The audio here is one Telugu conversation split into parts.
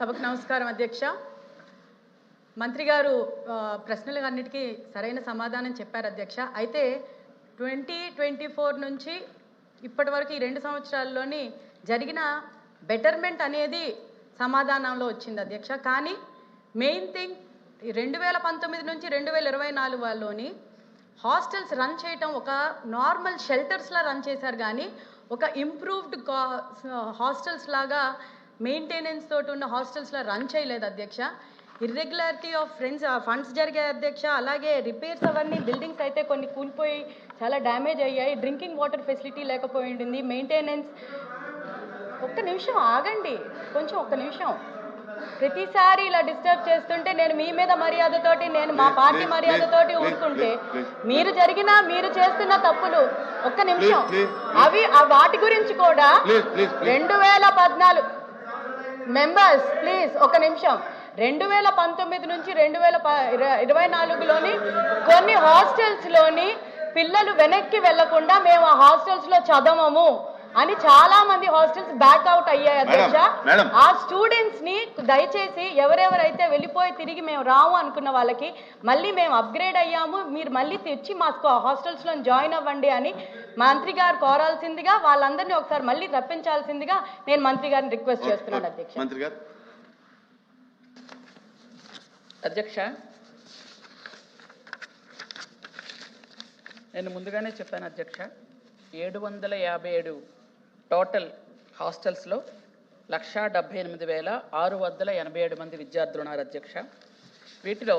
సభకు నమస్కారం అధ్యక్ష. మంత్రి గారు ప్రశ్నలు అన్నిటికీ సరైన సమాధానం చెప్పారు అధ్యక్ష. అయితే ట్వంటీ ట్వంటీ ఫోర్ నుంచి ఇప్పటి వరకు ఈ రెండు సంవత్సరాల్లోని జరిగిన బెటర్మెంట్ అనేది సమాధానంలో వచ్చింది అధ్యక్ష. కానీ మెయిన్ థింగ్ రెండు వేల పంతొమ్మిది నుంచి రెండు వేల ఇరవై నాలుగులోని హాస్టల్స్ రన్ చేయటం ఒక నార్మల్ షెల్టర్స్లా రన్ చేశారు కానీ ఒక ఇంప్రూవ్డ్ హాస్టల్స్ లాగా మెయింటెనెన్స్ తోటి ఉన్న హాస్టల్స్లో రన్ చేయలేదు అధ్యక్ష. ఇర్రెగ్యులారిటీ ఆఫ్ ఫ్రెండ్స్ ఫండ్స్ జరిగాయి అధ్యక్ష. అలాగే రిపేర్స్ అవన్నీ బిల్డింగ్స్ అయితే కొన్ని కూలిపోయి చాలా డ్యామేజ్ అయ్యాయి. డ్రింకింగ్ వాటర్ ఫెసిలిటీ లేకపోయి ఉండింది. మెయింటెనెన్స్ ఒక్క నిమిషం ఆగండి. కొంచెం ఒక్క నిమిషం. ప్రతిసారి ఇలా డిస్టర్బ్ చేస్తుంటే నేను మీ మీద మర్యాదతోటి నేను మా పార్టీ మర్యాదతోటి ఊరుకుంటే. మీరు జరిగిన మీరు చేస్తున్న తప్పులు ఒక్క నిమిషం. అవి వాటి గురించి కూడా. రెండు వేల పద్నాలుగు మెంబర్స్ ప్లీజ్ ఒక నిమిషం. రెండు వేల పంతొమ్మిది నుంచి రెండు వేల ఇరవై నాలుగులోని కొన్ని హాస్టల్స్లోని పిల్లలు వెనక్కి వెళ్ళకుండా మేము ఆ హాస్టల్స్లో చదవము. అని చాలా మంది హాస్టల్స్ బ్యాక్అవుట్ అయ్యాయి అధ్యక్ష. ఆ స్టూడెంట్స్ని దయచేసి ఎవరెవరైతే వెళ్ళిపోయి తిరిగి మేము రాము అనుకున్న వాళ్ళకి మళ్ళీ మేము అప్గ్రేడ్ అయ్యాము మీరు మళ్ళీ తెచ్చి మా హాస్టల్స్లో జాయిన్ అవ్వండి అని మంత్రి గారు కోరాల్సిందిగా వాళ్ళందరినీ ఒకసారి మళ్ళీ రప్పించాల్సిందిగా నేను మంత్రి గారిని రిక్వెస్ట్ చేస్తున్నాను అధ్యక్ష. మంత్రి గారు. అధ్యక్ష నేను ముందుగానే చెప్పాను అధ్యక్ష. ఏడు వందల యాభై ఏడు టోటల్ హాస్టల్స్లో లక్షా డెబ్బై ఎనిమిది వేల ఆరు వందల ఎనభై ఏడు మంది విద్యార్థులు ఉన్నారు అధ్యక్ష. వీటిలో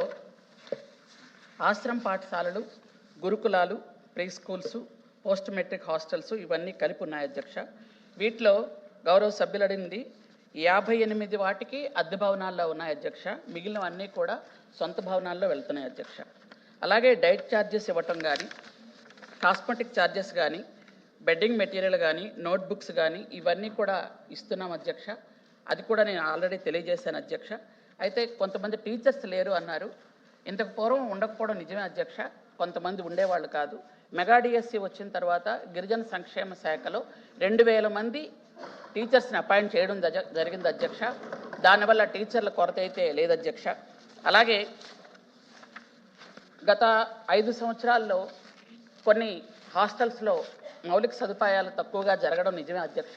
ఆశ్రమ పాఠశాలలు గురుకులాలు pre schools post matric hostels ఇవన్నీ కలిపి ఉన్నాయి అధ్యక్ష. వీటిలో గౌరవ సభ్యులు అడిగింది యాభై ఎనిమిది వాటికి అద్దె భవనాల్లో ఉన్నాయి అధ్యక్ష. మిగిలినవన్నీ కూడా సొంత భవనాల్లో వెళ్తున్నాయి అధ్యక్ష. అలాగే డైట్ ఛార్జెస్ ఇవ్వటం కానీ కాస్మెటిక్ ఛార్జెస్ కానీ బెడ్డింగ్ మెటీరియల్ కానీ నోట్బుక్స్ కానీ ఇవన్నీ కూడా ఇస్తున్నాం అధ్యక్ష. అది కూడా నేను ఆల్రెడీ తెలియజేశాను అధ్యక్ష. అయితే కొంతమంది టీచర్స్ లేరు అన్నారు. ఇంతకు పూర్వం ఉండకపోవడం నిజమే అధ్యక్ష. కొంతమంది ఉండేవాళ్ళు కాదు. మెగా డిఎస్సి వచ్చిన తర్వాత గిరిజన సంక్షేమ శాఖలో రెండు వేల మంది టీచర్స్ని అపాయింట్ చేయడం జరిగింది అధ్యక్ష. దానివల్ల టీచర్ల కొరత అయితే లేదు అధ్యక్ష. అలాగే గత ఐదు సంవత్సరాల్లో కొన్ని హాస్టల్స్లో మౌలిక సదుపాయాలు తక్కువగా జరగడం నిజమే అధ్యక్ష.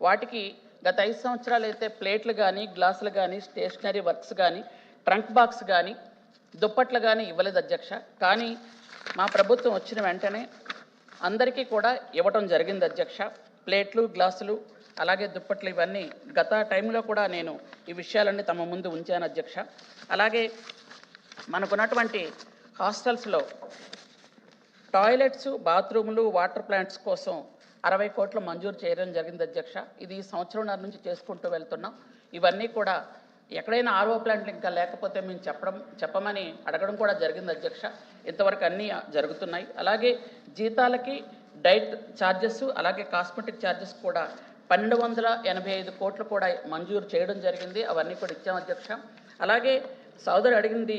వాటికి గత ఐదు సంవత్సరాలు అయితే ప్లేట్లు కానీ గ్లాసులు కానీ స్టేషనరీ వర్క్స్ కానీ ట్రంక్ బాక్స్ కానీ దుప్పట్లు కానీ ఇవ్వలేదు అధ్యక్ష. కానీ మా ప్రభుత్వం వచ్చిన వెంటనే అందరికీ కూడా ఇవ్వటం జరిగింది అధ్యక్ష. ప్లేట్లు గ్లాసులు అలాగే దుప్పట్లు ఇవన్నీ గత టైంలో కూడా నేను ఈ విషయాలన్నీ తమ ముందు ఉంచాను అధ్యక్ష. అలాగే మనకున్నటువంటి హాస్టల్స్లో టాయిలెట్స్ బాత్రూములు వాటర్ ప్లాంట్స్ కోసం అరవై కోట్లు మంజూరు చేయడం జరిగింది అధ్యక్ష. ఇది ఈ సంవత్సరంన్నర నుంచి చేసుకుంటూ వెళ్తున్నాం. ఇవన్నీ కూడా ఎక్కడైనా ఆర్ఓ ప్లాంట్లు ఇంకా లేకపోతే మేము చెప్పడం చెప్పమని అడగడం కూడా జరిగింది అధ్యక్ష. ఇంతవరకు అన్నీ జరుగుతున్నాయి. అలాగే జీతాలకి డైట్ ఛార్జెస్ అలాగే కాస్మెటిక్ ఛార్జెస్ కూడా పన్నెండు వందల ఎనభై ఐదు కోట్లు కూడా మంజూరు చేయడం జరిగింది. అవన్నీ కూడా ఇచ్చాం అధ్యక్ష. అలాగే సోదరు అడిగింది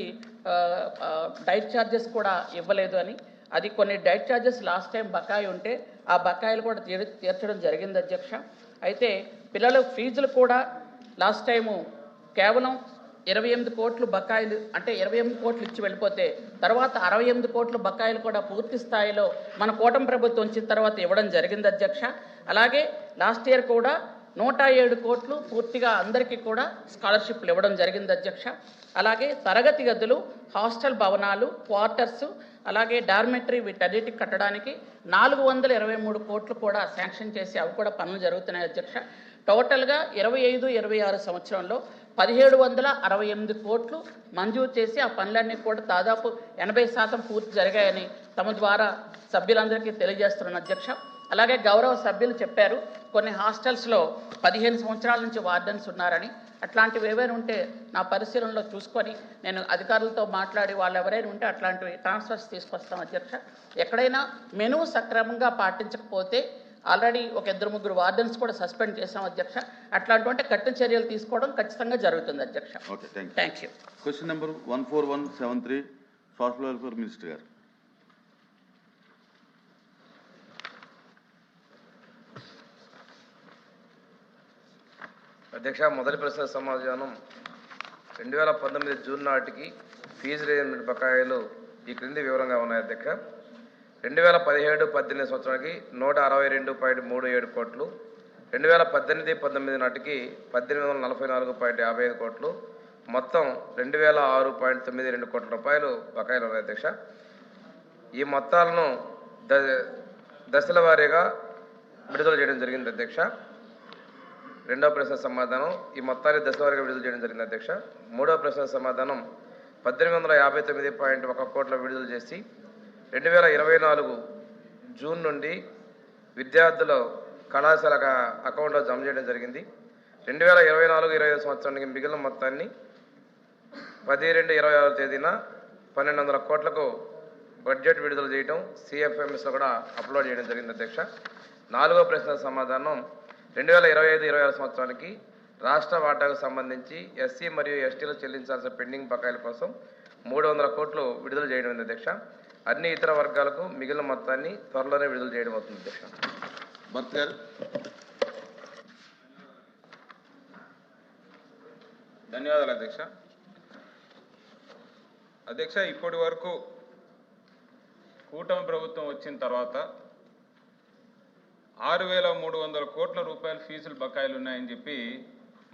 డైట్ ఛార్జెస్ కూడా ఇవ్వలేదు అని. అది కొన్ని డైట్ ఛార్జెస్ లాస్ట్ టైం బకాయి ఉంటే ఆ బకాయిలు కూడా తీర్ తీర్చడం జరిగింది అధ్యక్ష. అయితే పిల్లల ఫీజులు కూడా లాస్ట్ టైము కేవలం ఇరవై ఎనిమిది కోట్లు బకాయిలు అంటే ఇరవై ఎనిమిది కోట్లు ఇచ్చి వెళ్ళిపోతే తర్వాత అరవై ఎనిమిది కోట్లు బకాయిలు కూడా పూర్తి స్థాయిలో మన కూటమి ప్రభుత్వం వచ్చిన తర్వాత ఇవ్వడం జరిగింది అధ్యక్ష. అలాగే లాస్ట్ ఇయర్ కూడా నూట ఏడు కోట్లు పూర్తిగా అందరికీ కూడా స్కాలర్షిప్లు ఇవ్వడం జరిగింది అధ్యక్ష. అలాగే తరగతి గదులు హాస్టల్ భవనాలు క్వార్టర్స్ అలాగే డార్మెటరీ వీటన్నిటికి కట్టడానికి నాలుగు వందల ఇరవై మూడు కోట్లు కూడా శాంక్షన్ చేసి అవి కూడా పనులు జరుగుతున్నాయి అధ్యక్ష. టోటల్గా ఇరవై ఐదు ఇరవై ఆరు సంవత్సరంలో పదిహేడు వందల అరవై ఎనిమిది కోట్లు మంజూరు చేసి ఆ పనులన్నీ కూడా దాదాపు ఎనభై శాతం పూర్తి జరిగాయని తమ ద్వారా సభ్యులందరికీ తెలియజేస్తున్నాను అధ్యక్ష. అలాగే గౌరవ సభ్యులు చెప్పారు కొన్ని హాస్టల్స్లో పదిహేను సంవత్సరాల నుంచి వార్డెన్స్ ఉన్నారని. అట్లాంటివి ఏవైనా ఉంటే నా పరిశీలనలో చూసుకొని నేను అధికారులతో మాట్లాడి వాళ్ళు ఎవరైనా ఉంటే అట్లాంటివి ట్రాన్స్ఫర్స్ తీసుకొస్తాం అధ్యక్ష. ఎక్కడైనా మెనూ సక్రమంగా పాటించకపోతే ఆల్రెడీ ఒక ఇద్దరు ముగ్గురు వార్డెన్స్ కూడా సస్పెండ్ చేశాం అధ్యక్ష. అట్లాంటి కఠిన చర్యలు తీసుకోవడం ఖచ్చితంగా జరుగుతుంది అధ్యక్ష. Okay thank you thank you question number one four one seven three social welfare minister గారు. అధ్యక్ష మొదటి ప్రశ్న సమాధానం. రెండు వేల పంతొమ్మిది జూన్ నాటికి ఫీజు రియంబర్స్మెంట్ బకాయిలు ఈ క్రింది వివరంగా ఉన్నాయి అధ్యక్ష. రెండు వేల పదిహేడు పద్దెనిమిది సంవత్సరానికి నూట అరవై రెండు పాయింట్ మూడు ఏడు కోట్లు. రెండు వేల పద్దెనిమిది పంతొమ్మిది నాటికి పద్దెనిమిది వందల నలభై నాలుగు పాయింట్ యాభై ఐదు కోట్లు. మొత్తం రెండు వేల ఆరు పాయింట్ తొమ్మిది రెండు కోట్ల రూపాయలు బకాయిలు ఉన్నాయి అధ్యక్ష. ఈ మొత్తాలను ద దశల వారీగా విడుదల చేయడం జరిగింది అధ్యక్ష. రెండవ ప్రశ్న సమాధానం ఈ మొత్తాన్ని దశవారీగా విడుదల చేయడం జరిగింది అధ్యక్ష. మూడవ ప్రశ్న సమాధానం పద్దెనిమిది వందల యాభై తొమ్మిది పాయింట్ ఒక కోట్ల విడుదల చేసి రెండు వేల ఇరవై నాలుగు జూన్ నుండి విద్యార్థుల కళాశాల అకౌంట్లో జమ చేయడం జరిగింది. రెండు వేల ఇరవై నాలుగు ఇరవై ఐదు సంవత్సరానికి మిగిలిన మొత్తాన్ని పది రెండు ఇరవై ఆరో తేదీన పన్నెండు వందల కోట్లకు బడ్జెట్ విడుదల చేయడం సిఎఫ్ఎంఎస్లో కూడా అప్లోడ్ చేయడం జరిగింది అధ్యక్ష. నాలుగో ప్రశ్న సమాధానం రెండు వేల ఇరవై ఐదు ఇరవై ఆరు సంవత్సరానికి రాష్ట్ర వాటాకు సంబంధించి ఎస్సీ మరియు ఎస్టీలు చెల్లించాల్సిన పెండింగ్ బకాయిల కోసం మూడు వందల కోట్లు విడుదల చేయడం ఉంది అధ్యక్ష? అన్ని ఇతర వర్గాలకు మిగిలిన మొత్తాన్ని త్వరలోనే విడుదల చేయడం అవుతుంది అధ్యక్ష. భర్త గారు. ధన్యవాదాలు అధ్యక్ష. అధ్యక్ష ఇప్పటి వరకు కూటమి ప్రభుత్వం వచ్చిన తర్వాత ఆరు వేల మూడు వందల కోట్ల రూపాయల ఫీజులు బకాయిలు ఉన్నాయని చెప్పి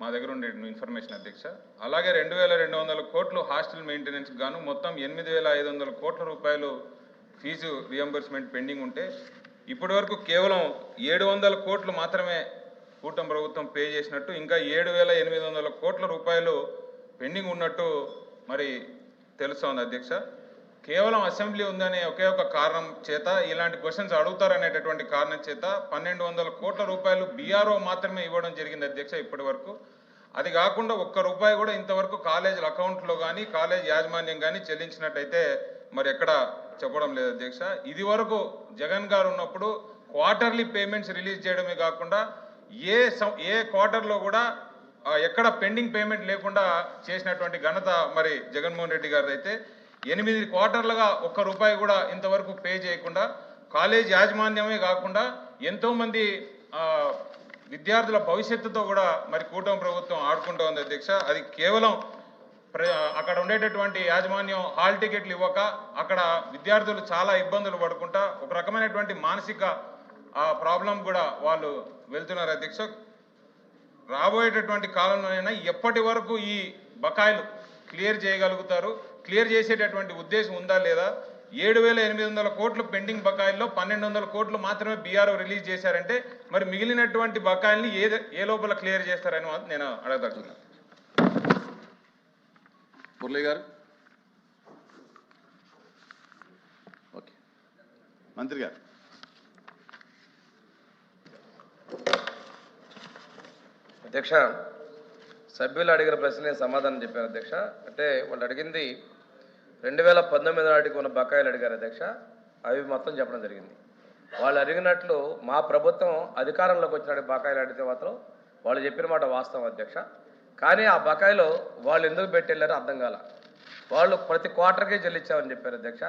మా దగ్గర ఉండే ఇన్ఫర్మేషన్ అధ్యక్ష. అలాగే రెండు వేల రెండు వందల కోట్లు హాస్టల్ మెయింటెనెన్స్ గాను మొత్తం ఎనిమిది వేల ఐదు వందల కోట్ల రూపాయలు ఫీజు రియంబర్స్మెంట్ పెండింగ్ ఉంటే ఇప్పటి వరకు కేవలం ఏడు వందల కోట్లు మాత్రమే కూటమి ప్రభుత్వం పే చేసినట్టు ఇంకా ఏడు వేల ఎనిమిది వందల కోట్ల రూపాయలు పెండింగ్ ఉన్నట్టు మరి తెలుస్తోంది అధ్యక్ష. కేవలం అసెంబ్లీ ఉందనే ఒకే ఒక కారణం చేత ఇలాంటి క్వశ్చన్స్ అడుగుతారనేటటువంటి కారణం చేత పన్నెండు వందల కోట్ల రూపాయలు బీఆర్ఓ మాత్రమే ఇవ్వడం జరిగింది అధ్యక్ష ఇప్పటి వరకు. అది కాకుండా ఒక్క రూపాయి కూడా ఇంతవరకు కాలేజీల అకౌంట్లో కానీ కాలేజ్ యాజమాన్యం కానీ చెల్లించినట్టయితే మరి ఎక్కడ చెప్పడం లేదు అధ్యక్ష. ఇది వరకు జగన్ గారు ఉన్నప్పుడు క్వార్టర్లీ పేమెంట్స్ రిలీజ్ చేయడమే కాకుండా ఏ సం- ఏ క్వార్టర్లో కూడా ఎక్కడ పెండింగ్ పేమెంట్ లేకుండా చేసినటువంటి ఘనత మరి జగన్మోహన్ రెడ్డి గారిది అయితే ఎనిమిది క్వార్టర్లుగా ఒక్క రూపాయి కూడా ఇంతవరకు పే చేయకుండా కాలేజ్ యాజమాన్యమే కాకుండా ఎంతోమంది విద్యార్థుల భవిష్యత్తుతో కూడా మరి కూటమి ప్రభుత్వం ఆడుకుంటూ ఉంది అధ్యక్ష. అది కేవలం ప్ర- అక్కడ ఉండేటటువంటి యాజమాన్యం హాల్ టికెట్లు ఇవ్వక అక్కడ విద్యార్థులు చాలా ఇబ్బందులు పడుకుంటా ఒక రకమైనటువంటి మానసిక ఆ ప్రాబ్లం కూడా వాళ్ళు వెళ్తున్నారు అధ్యక్ష. రాబోయేటటువంటి కాలంలోనైనా ఎప్పటి వరకు ఈ బకాయిలు క్లియర్ చేయగలుగుతారు? క్లియర్ చేసేటటువంటి ఉద్దేశం ఉందా లేదా? ఏడు వేల ఎనిమిది వందల కోట్లు పెండింగ్ బకాయిల్లో పన్నెండు వందల కోట్లు మాత్రమే బీఆర్ఓ రిలీజ్ చేశారంటే మరి మిగిలినటువంటి బకాయిల్ని ఏ ఏ లోపల క్లియర్ చేస్తారని నేను అడగదలుచుకున్నాను మురళి గారు? ఓకే. మంత్రి గారు? అధ్యక్ష సభ్యులు అడిగిన ప్రశ్నే సమాధానం చెప్పారు అధ్యక్ష. అంటే వాళ్ళు అడిగింది రెండు వేల పంతొమ్మిది నాటికి ఉన్న బకాయిలు అడిగారు అధ్యక్ష. అవి మొత్తం చెప్పడం జరిగింది. వాళ్ళు అడిగినట్లు మా ప్రభుత్వం అధికారంలోకి వచ్చిన బకాయిలు అడిగితే మాత్రం వాళ్ళు చెప్పిన మాట వాస్తవం అధ్యక్ష. కానీ ఆ బకాయిలో వాళ్ళు ఎందుకు పెట్టెళ్ళారో అర్థం కాల. వాళ్ళు ప్రతి క్వార్టర్కే చెల్లించామని చెప్పారు అధ్యక్ష.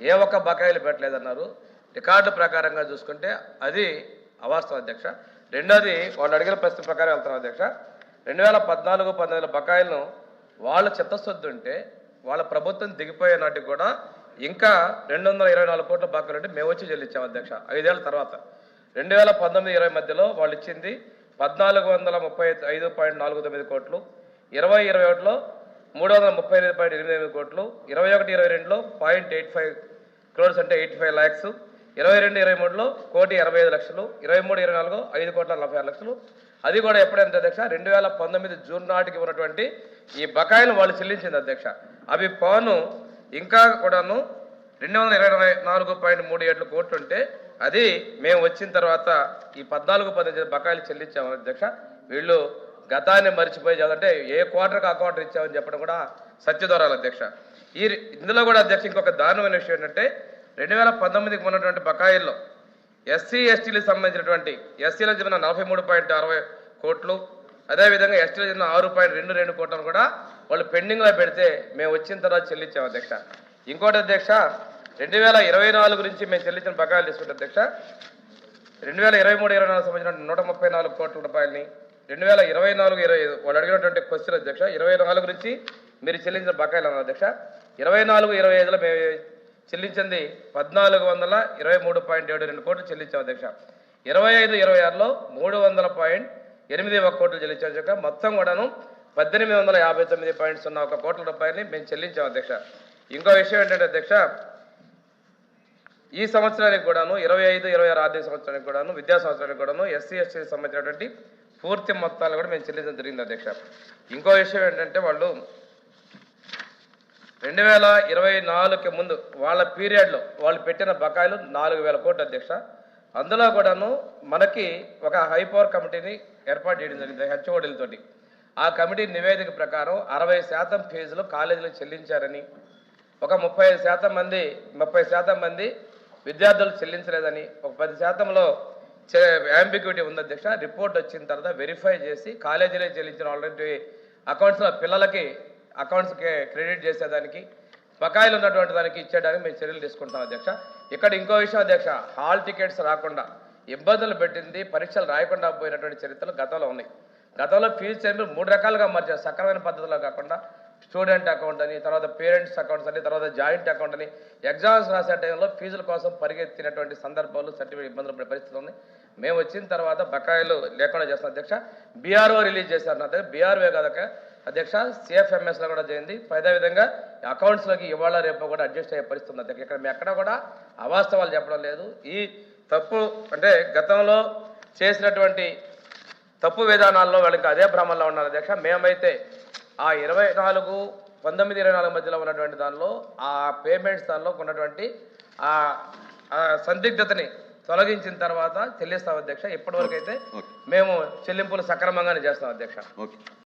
ఏ ఒక్క బకాయిలు పెట్టలేదన్నారు. రికార్డు ప్రకారంగా చూసుకుంటే అది అవాస్తవం అధ్యక్ష. రెండోది వాళ్ళు అడిగిన ప్రశ్న ప్రకారం వెళ్తారు అధ్యక్ష. రెండు వేల పద్నాలుగు పంతొమ్మిది బకాయిలను వాళ్ళ చిత్తశుద్ధి ఉంటే వాళ్ళ ప్రభుత్వం దిగిపోయే నాటికి కూడా ఇంకా రెండు వందల ఇరవై నాలుగు కోట్ల బకాయిలు ఉంటే మేము వచ్చి చెల్లించాం అధ్యక్ష ఐదేళ్ళ తర్వాత. రెండు వేల పంతొమ్మిది ఇరవై మధ్యలో వాళ్ళు ఇచ్చింది పద్నాలుగు వందల ముప్పై ఐదు పాయింట్ నాలుగు తొమ్మిది కోట్లు ఇరవై ఇరవై ఒకటిలో మూడు వందల ముప్పై ఎనిమిది పాయింట్ ఎనిమిది ఎనిమిది కోట్లు ఇరవై ఒకటి ఇరవై రెండులో పాయింట్ ఎయిట్ ఫైవ్ క్రోడ్స్ అంటే ఎయిటీ ఫైవ్ ల్యాక్స్ ఇరవై రెండు ఇరవై మూడులో కోటి ఇరవై ఐదు లక్షలు ఇరవై మూడు ఇరవై నాలుగు ఐదు కోట్ల నలభై ఆరు లక్షలు అది కూడా ఎప్పుడైంది అధ్యక్ష రెండు వేల పంతొమ్మిది జూన్ నాటికి ఉన్నటువంటి ఈ బకాయిలు వాళ్ళు చెల్లించింది అధ్యక్ష. అవి పోను ఇంకా కూడాను రెండు వందల ఇరవై నాలుగు పాయింట్ మూడు ఏడు కోట్లు ఉంటే అది మేము వచ్చిన తర్వాత ఈ పద్నాలుగు పద్దెనిమిది బకాయిలు చెల్లించాము అధ్యక్ష. వీళ్ళు గతాన్ని మర్చిపోయి చదివంటే ఏ క్వార్టర్కి ఆ క్వార్టర్ ఇచ్చామని చెప్పడం కూడా సత్యదూరాలు అధ్యక్ష. ఈ ఇందులో కూడా అధ్యక్ష ఇంకొక దారుణమైన విషయం ఏంటంటే రెండు వేల పంతొమ్మిదికి ఉన్నటువంటి బకాయిల్లో ఎస్సీ ఎస్టీలకు సంబంధించినటువంటి ఎస్సీలకు చెందిన నలభై మూడు పాయింట్ అరవై కోట్లు. అదేవిధంగా ఎస్టీలకు చెందిన ఆరు పాయింట్ రెండు రెండు కోట్లను కూడా వాళ్ళు పెండింగ్లో పెడితే మేము వచ్చిన తర్వాత చెల్లించాం అధ్యక్ష. ఇంకోటి అధ్యక్ష రెండు వేల ఇరవై నాలుగు నుంచి మేము చెల్లించిన బకాయిలు తీసుకుంటే అధ్యక్ష. రెండు వేల ఇరవై మూడు ఇరవై నాలుగు సంబంధించిన నూట ముప్పై నాలుగు కోట్ల రూపాయలని రెండు వేల ఇరవై నాలుగు ఇరవై ఐదు వాళ్ళు అడిగినటువంటి క్వశ్చన్ అధ్యక్ష ఇరవై నాలుగు నుంచి మీరు చెల్లించిన బకాయిలు అన్నారు అధ్యక్ష. ఇరవై నాలుగు ఇరవై ఐదులో మేము చెల్లించింది పద్నాలుగు వందల ఇరవై మూడు పాయింట్ ఏడు రెండు కోట్లు చెల్లించాం అధ్యక్ష. ఇరవై ఐదు ఇరవై ఆరులో మూడు వందల పాయింట్ ఎనిమిది ఒక కోట్లు చెల్లించాం అధ్యక్ష. మొత్తం కూడాను పద్దెనిమిది వందల యాభై తొమ్మిది పాయింట్ సున్నా ఒక కోట్ల రూపాయలని మేము చెల్లించాం అధ్యక్ష. ఇంకో విషయం ఏంటంటే అధ్యక్ష ఈ సంవత్సరానికి కూడాను ఇరవై ఐదు ఇరవై ఆరు ఆర్థిక సంవత్సరానికి కూడాను విద్యా సంవత్సరానికి కూడాను ఎస్సీ ఎస్టీ సంబంధించినటువంటి పూర్తి మొత్తాలు కూడా మేము చెల్లించడం జరిగింది అధ్యక్ష. ఇంకో విషయం ఏంటంటే వాళ్ళు రెండు వేల ఇరవై నాలుగుకి ముందు వాళ్ళ పీరియడ్లో వాళ్ళు పెట్టిన బకాయిలు నాలుగు వేల కోట్లు అధ్యక్ష. అందులో కూడాను మనకి ఒక హై పవర్ కమిటీని ఏర్పాటు చేయడం జరిగింది హెచ్ఓడీలతోటి ఆ కమిటీ నివేదిక ప్రకారం అరవై శాతం ఫీజులు కాలేజీలు చెల్లించారని ఒక ముప్పై ఐదు శాతం మంది ముప్పై శాతం మంది విద్యార్థులు చెల్లించలేదని ఒక పది శాతంలో యాంబిక్యూటీ ఉంది అధ్యక్ష. రిపోర్ట్ వచ్చిన తర్వాత వెరిఫై చేసి కాలేజీలో చెల్లించిన ఆల్రెడీ అకౌంట్స్లో పిల్లలకి అకౌంట్స్కి క్రెడిట్ చేసేదానికి బకాయిలు ఉన్నటువంటి దానికి ఇచ్చేయడానికి మేము చర్యలు తీసుకుంటాం అధ్యక్ష. ఇక్కడ ఇంకో విషయం అధ్యక్ష హాల్ టికెట్స్ రాకుండా ఇబ్బందులు పెట్టింది పరీక్షలు రాయకుండా పోయినటువంటి చరిత్రలు గతంలో ఉన్నాయి. గతంలో ఫీజు చెల్లింపులు మూడు రకాలుగా మార్చారు. సక్రమైన పద్ధతిలో కాకుండా స్టూడెంట్ అకౌంట్ అని తర్వాత పేరెంట్స్ అకౌంట్స్ అని తర్వాత జాయింట్ అకౌంట్ అని ఎగ్జామ్స్ రాసే టైంలో ఫీజుల కోసం పరిగెత్తినటువంటి సందర్భాలు సర్టిఫికేట్ ఇబ్బందులు పడే పరిస్థితులు ఉన్నాయి. మేము వచ్చిన తర్వాత బకాయిలు లేకుండా చేస్తాం అధ్యక్ష. బీఆర్ఓ రిలీజ్ చేశారు నా దగ్గర. బీఆర్ఓ కాదక అధ్యక్ష సిఎఫ్ఎంఎస్లో కూడా చేయండి అదేవిధంగా అకౌంట్స్లోకి ఇవాళ రేపు కూడా అడ్జస్ట్ అయ్యే పరిస్థితి ఉంది. అధ్యక్ష ఇక్కడ మేము ఎక్కడ కూడా అవాస్తవాలు చెప్పడం లేదు. ఈ తప్పు అంటే గతంలో చేసినటువంటి తప్పు విధానాల్లో వాళ్ళకి అదే భ్రమంలో ఉన్నారు అధ్యక్ష. మేమైతే ఆ ఇరవై నాలుగు పంతొమ్మిది ఇరవై నాలుగు మధ్యలో ఉన్నటువంటి దానిలో ఆ పేమెంట్స్ దానిలో ఉన్నటువంటి ఆ సందిగ్ధతని తొలగించిన తర్వాత చెల్లిస్తాం అధ్యక్ష. ఇప్పటివరకు అయితే మేము చెల్లింపులు సక్రమంగానే చేస్తాం అధ్యక్ష. ఓకే.